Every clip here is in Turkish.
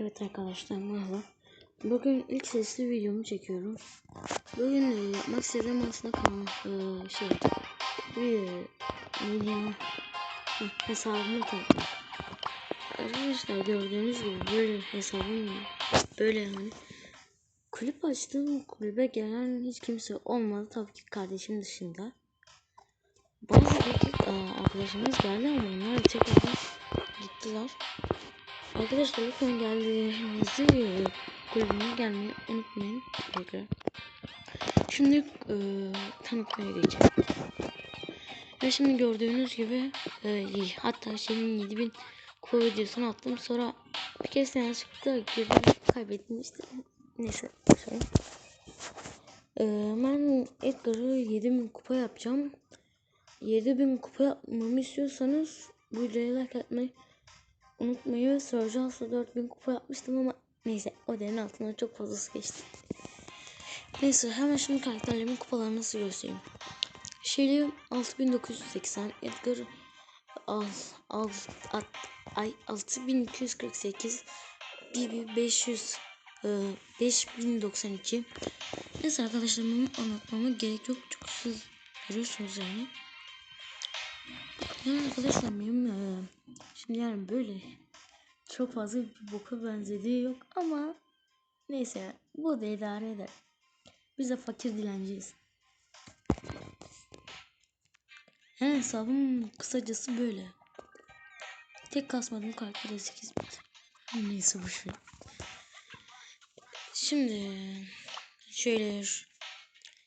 Evet arkadaşlar merhaba. Bugün ilk sesli videomu çekiyorum. Bugün e, yapmak istediğim aslında kan e, şey bir e, Heh, hesabımı tanıtmak. Arkadaşlar gördüğünüz gibi böyle hesabım böyle yani. Kulüp açtım. Kulübe gelen hiç kimse olmadı tabii ki kardeşim dışında. Bazı e, arkadaşımız geldi ama onlar tekrardan gittiler. Arkadaşlar lütfen geldiğinizde e, kulübüme gelmeyi unutmayın. Tekrar. Şimdi e, tanıtmaya geçelim. Ve şimdi gördüğünüz gibi e, hatta şeyin 7000 kupa videosunu attım. Sonra bir kez yanlışlıkla girdim kaybettim işte. Neyse. Şey. E, ben Edgar'ı 7000 kupa yapacağım. 7000 kupa yapmamı istiyorsanız bu videoya like atmayı unutmayın. Surgeons'la 4000 kupa yapmıştım ama neyse o değerin altına çok fazlası geçti. Neyse hemen şimdi karakterlerimin kupalarını nasıl göstereyim. Shelly 6980, Edgar al, al, at, ay 6248, Bibi 500 e, 5092. Neyse arkadaşlar bunu anlatmama gerek yok çok siz görüyorsunuz yani. Yani arkadaşlar benim e, şimdi yani böyle çok fazla bir boka benzediği yok ama neyse bu da idare eder. Biz de fakir dilenciyiz. Yani hesabım kısacası böyle. Tek kasmadığım karakter 8 bit. Neyse bu şey. Şimdi şöyle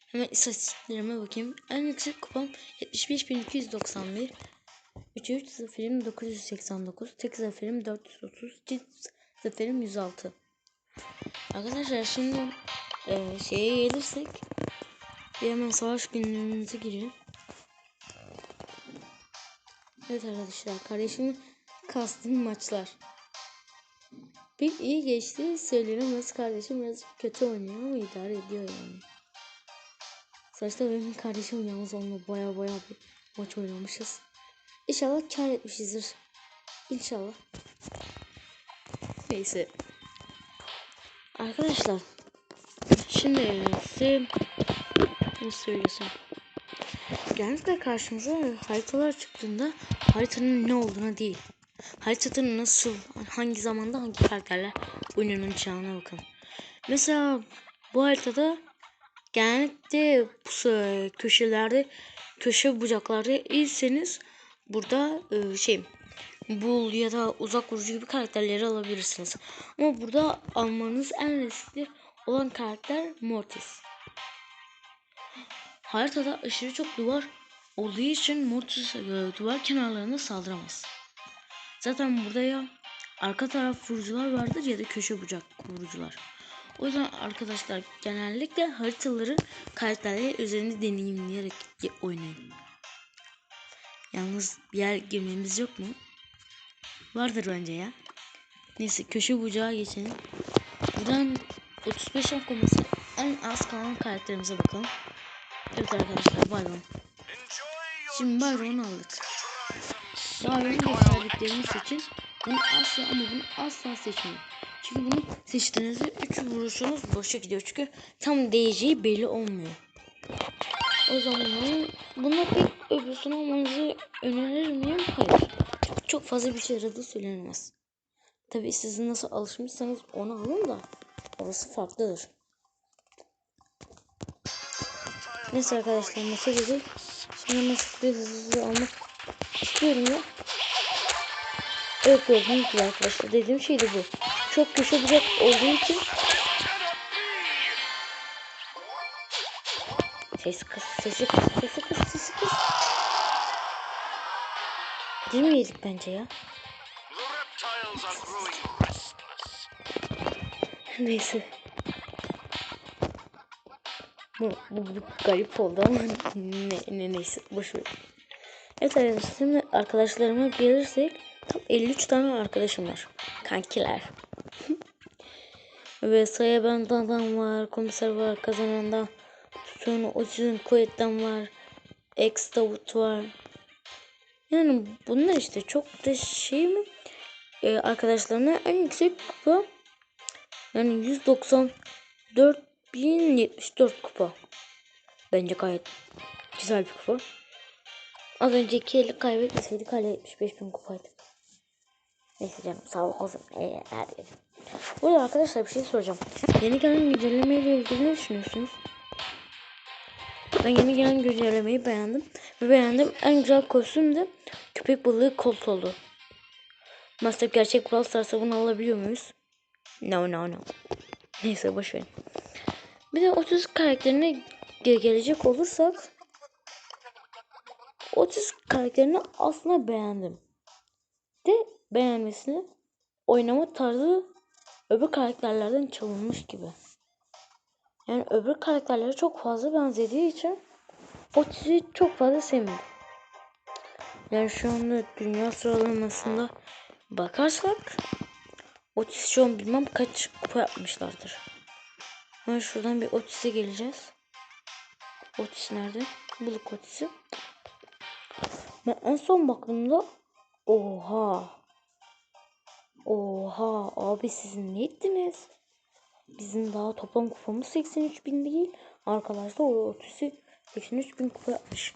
hemen istatistiklerime bakayım. En yüksek kupam 75291. 3 3 zaferim 989. Tek zaferim 430. Çift zaferim 106. Arkadaşlar şimdi e, şeye gelirsek bir hemen savaş günlerimize girelim. Evet arkadaşlar kardeşimin kastım maçlar. Bir iyi geçti söylenemez kardeşim biraz kötü oynuyor ama idare ediyor yani. Sonuçta benim kardeşim yalnız onunla baya baya bir maç oynamışız. İnşallah kar etmişizdir. İnşallah. Neyse. Arkadaşlar. Şimdi size nasıl söylesem. Genellikle karşımıza haritalar çıktığında haritanın ne olduğuna değil. Haritanın nasıl, hangi zamanda hangi karakterler oynanacağına bakın. Mesela bu haritada genellikle köşelerde, köşe bucaklarda iyiseniz burada e, şey bul ya da uzak vurucu gibi karakterleri alabilirsiniz. Ama burada almanız en riskli olan karakter Mortis. Haritada aşırı çok duvar olduğu için Mortis e, duvar kenarlarına saldıramaz. Zaten burada ya arka taraf vurucular vardır ya da köşe bucak vurucular. O yüzden arkadaşlar genellikle haritaları karakterleri üzerinde deneyimleyerek oynayın. Yalnız bir yer girmemiz yok mu? Vardır bence ya. Neyse köşe bucağa geçelim. Buradan 35 koması en az kalan karakterimize bakalım. Evet arkadaşlar Byron. Şimdi Byron'u aldık. Byron'u gösterdiklerimi seçin. Bunu asla ama bunu asla seçmeyin. Çünkü bunu seçtiğinizde 3 vuruşunuz boşa gidiyor. Çünkü tam değeceği belli olmuyor. O zaman bunu pek öbürsünü almanızı önerir miyim? Hayır. Çok fazla bir şey aradığı söylenemez. Tabi siz nasıl alışmışsanız onu alın da orası farklıdır. Neyse arkadaşlar maça girdik. Şimdi maçı hızlı hızlı almak istiyorum ya. Evet gördüğünüz gibi arkadaşlar dediğim şey de bu. Çok köşe bucak olduğu için Ses kız, sesi kız, sesi kız, sesi kız. Girmeyedik bence ya. Neyse. Bu, bu, bu garip oldu ama ne, ne neyse boş ver. Evet arkadaşlar şimdi arkadaşlarıma gelirsek tam 53 tane arkadaşım var. Kankiler. Ve sayı benden var, komiser var, kazanandan Sonra Ozun Kuvvet'ten var. X Davut var. Yani bunlar işte çok da şey mi? Ee, arkadaşlarına en yüksek kupa Yani 194.074 kupa. Bence gayet güzel bir kupa. Az önceki eli kaybetmeseydik hala 75.000 kupaydı. Neyse canım sağ olsun. Ee, her yeri. Burada arkadaşlar bir şey soracağım. Yeni gelen güncellemeyle ilgili ne düşünüyorsunuz? Ben yeni gelen güncellemeyi beğendim. Ve beğendim. En güzel kostüm de köpek balığı kolt oldu. Master gerçek Brawl Stars'a bunu alabiliyor muyuz? No no no. Neyse boş verin. Bir de 30 karakterine ge- gelecek olursak 30 karakterini aslında beğendim. De beğenmesini oynama tarzı öbür karakterlerden çalınmış gibi. Yani öbür karakterlere çok fazla benzediği için Otis'i çok fazla sevmedim. Yani şu anda dünya sıralamasında bakarsak Otis şu an bilmem kaç kupa yapmışlardır. Hemen şuradan bir Otis'e geleceğiz. Otis nerede? Bulduk Otis'i. Ben en son baktığımda oha. Oha abi siz ne ettiniz? Bizim daha toplam kupamız 83 bin değil. Arkadaşlar o Otis'i 83 bin kupa yapmış.